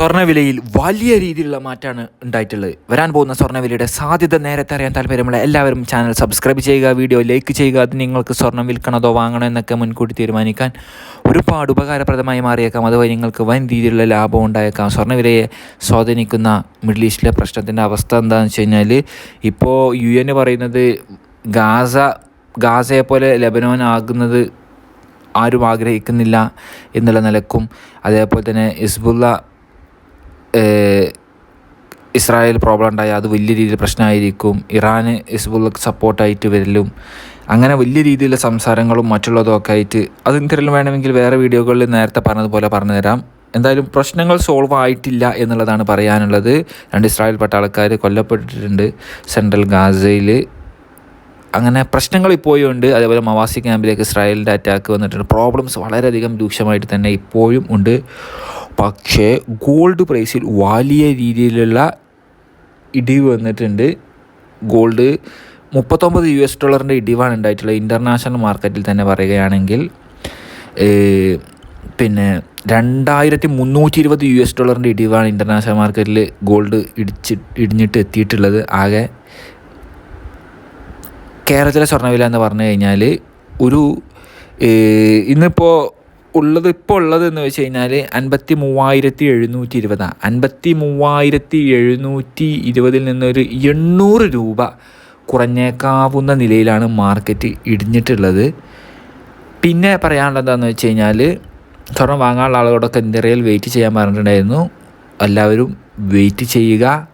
സ്വർണവിലയിൽ വലിയ രീതിയിലുള്ള മാറ്റമാണ് ഉണ്ടായിട്ടുള്ളത്. വരാൻ പോകുന്ന സ്വർണവിലയുടെ സാധ്യത നേരത്തെ അറിയാൻ താല്പര്യമുള്ള എല്ലാവരും ചാനൽ സബ്സ്ക്രൈബ് ചെയ്യുക വീഡിയോ ലൈക്ക് ചെയ്യുക. അത് നിങ്ങൾക്ക് സ്വർണം വിൽക്കണതോ വാങ്ങണോ എന്നൊക്കെ മുൻകൂട്ടി തീരുമാനിക്കാൻ ഒരുപാട് ഉപകാരപ്രദമായി മാറിയേക്കാം. അതുവഴി നിങ്ങൾക്ക് വൻ രീതിയിലുള്ള ലാഭം ഉണ്ടായേക്കാം. സ്വർണവിലയെ സ്വാധീനിക്കുന്ന മിഡിൽ ഈസ്റ്റിലെ പ്രശ്നത്തിന്റെ അവസ്ഥ എന്താണെന്ന് വെച്ച് കഴിഞ്ഞാൽ ഇപ്പോൾ യു എൻ പറയുന്നത് ഗാസ ഗാസയെ പോലെ ലെബനോൻ ആകുന്നത് ആരും ആഗ്രഹിക്കുന്നില്ല എന്നുള്ള നിലക്കും അതേപോലെ തന്നെ ഹിസ്ബുള്ള ഇസ്രായേൽ പ്രോബ്ലം ഉണ്ടായാൽ അത് വലിയ രീതിയിൽ പ്രശ്നമായിരിക്കും. ഇറാന് ഹിസ്ബുള്ളക്ക് സപ്പോർട്ടായിട്ട് വരലും. അങ്ങനെ വലിയ രീതിയിലുള്ള സംസാരങ്ങളും മറ്റുള്ളതും ഒക്കെ ആയിട്ട് അത് എന്തെങ്കിലും വേണമെങ്കിൽ വേറെ വീഡിയോകളിൽ നേരത്തെ പറഞ്ഞതുപോലെ പറഞ്ഞു തരാം. എന്തായാലും പ്രശ്നങ്ങൾ സോൾവ് ആയിട്ടില്ല എന്നുള്ളതാണ് പറയാനുള്ളത്. രണ്ട് ഇസ്രായേൽ പട്ടാളക്കാർ കൊല്ലപ്പെട്ടിട്ടുണ്ട് സെൻട്രൽ ഗാസയിൽ അങ്ങനെ പ്രശ്നങ്ങൾ ഇപ്പോഴും ഉണ്ട്. അതേപോലെ മവാസി ക്യാമ്പിലേക്ക് ഇസ്രായേലിന്റെ അറ്റാക്ക് വന്നിട്ടുണ്ട്. പ്രോബ്ലംസ് വളരെയധികം രൂക്ഷമായിട്ട് തന്നെ ഇപ്പോഴും ഉണ്ട്. പക്ഷേ ഗോൾഡ് പ്രൈസിൽ വലിയ രീതിയിലുള്ള ഇടിവ് വന്നിട്ടുണ്ട്. ഗോൾഡ് മുപ്പത്തൊമ്പത് യു എസ് ഡോളറിന്റെ ഇടിവാണ് ഉണ്ടായിട്ടുള്ളത്. ഇന്റർനാഷണൽ മാർക്കറ്റിൽ തന്നെ പറയുകയാണെങ്കിൽ പിന്നെ രണ്ടായിരത്തി മുന്നൂറ്റി ഇരുപത് യു എസ് ഡോളറിന്റെ ഇടിവാണ് ഇന്റർനാഷണൽ മാർക്കറ്റിൽ ഗോൾഡ് ഇടിച്ച് ഇടിഞ്ഞിട്ട് എത്തിയിട്ടുള്ളത്. ആകെ കേരളത്തിലെ സ്വർണവില എന്ന് പറഞ്ഞു കഴിഞ്ഞാൽ ഒരു ഇന്നിപ്പോൾ ഉള്ളത് ഇപ്പോൾ ഉള്ളത് എന്ന് വെച്ച് കഴിഞ്ഞാൽ അൻപത്തി മൂവായിരത്തി എഴുന്നൂറ്റി ഇരുപതാണ് അൻപത്തി മൂവായിരത്തി എഴുന്നൂറ്റി ഇരുപതിൽ നിന്നൊരു എണ്ണൂറ് രൂപ കുറഞ്ഞേക്കാവുന്ന നിലയിലാണ് മാർക്കറ്റ് ഇടിഞ്ഞിട്ടുള്ളത്. പിന്നെ പറയാനുള്ളത് എന്താണെന്ന് വെച്ച് കഴിഞ്ഞാൽ സ്വർണം വാങ്ങാനുള്ള ആളുകളോടൊക്കെ ഇന്ത്യയിൽ വെയിറ്റ് ചെയ്യാൻ പറഞ്ഞിട്ടുണ്ടായിരുന്നു. എല്ലാവരും വെയിറ്റ് ചെയ്യുക.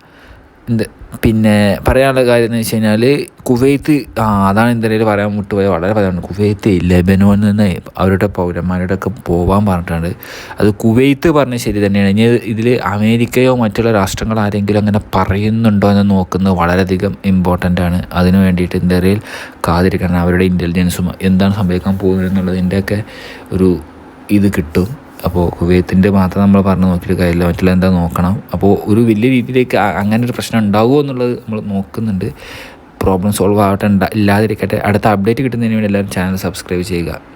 എന്ത് പിന്നെ പറയാനുള്ള കാര്യം എന്ന് വെച്ച് കഴിഞ്ഞാൽ കുവൈത്ത് ആ അതാണ് ഇന്ത്യയിൽ പറയാൻ മുട്ടുപോയത് വളരെ പറയാനുണ്ട് കുവൈത്ത് ലെബനോനിൽ നിന്ന് അവരുടെ പൗരന്മാരുടെ ഒക്കെ പോകാൻ പറഞ്ഞിട്ടുണ്ട്. അത് കുവൈത്ത് പറഞ്ഞ ശരി തന്നെയാണ്. ഇനി ഇതിൽ അമേരിക്കയോ മറ്റുള്ള രാഷ്ട്രങ്ങൾ ആരെങ്കിലും അങ്ങനെ പറയുന്നുണ്ടോ എന്ന് നോക്കുന്നത് വളരെയധികം ഇമ്പോർട്ടന്റ് ആണ്. അതിനു വേണ്ടിയിട്ട് ഇന്ത്യയിൽ കാതിരിക്കണം അവരുടെ ഇന്റലിജൻസും എന്താണ് സംഭവിക്കാൻ പോകുന്നത് എന്നുള്ളതിന്റെയൊക്കെ ഒരു ഇത് കിട്ടും. അപ്പോൾ കുവൈത്തിന്റെ മാത്രം നമ്മൾ പറഞ്ഞു നോക്കിയിട്ട് കാര്യമില്ല. മറ്റുള്ള എന്താ നോക്കണം. അപ്പോൾ ഒരു വലിയ രീതിയിലേക്ക് അങ്ങനെ ഒരു പ്രശ്നം ഉണ്ടാകുമോ എന്നുള്ളത് നമ്മൾ നോക്കുന്നുണ്ട്. പ്രോബ്ലം സോൾവ് ആവട്ടെ ഇല്ലാതിരിക്കട്ടെ. അടുത്ത അപ്ഡേറ്റ് കിട്ടുന്നതിന് വേണ്ടി എല്ലാവരും ചാനൽ സബ്സ്ക്രൈബ് ചെയ്യുക.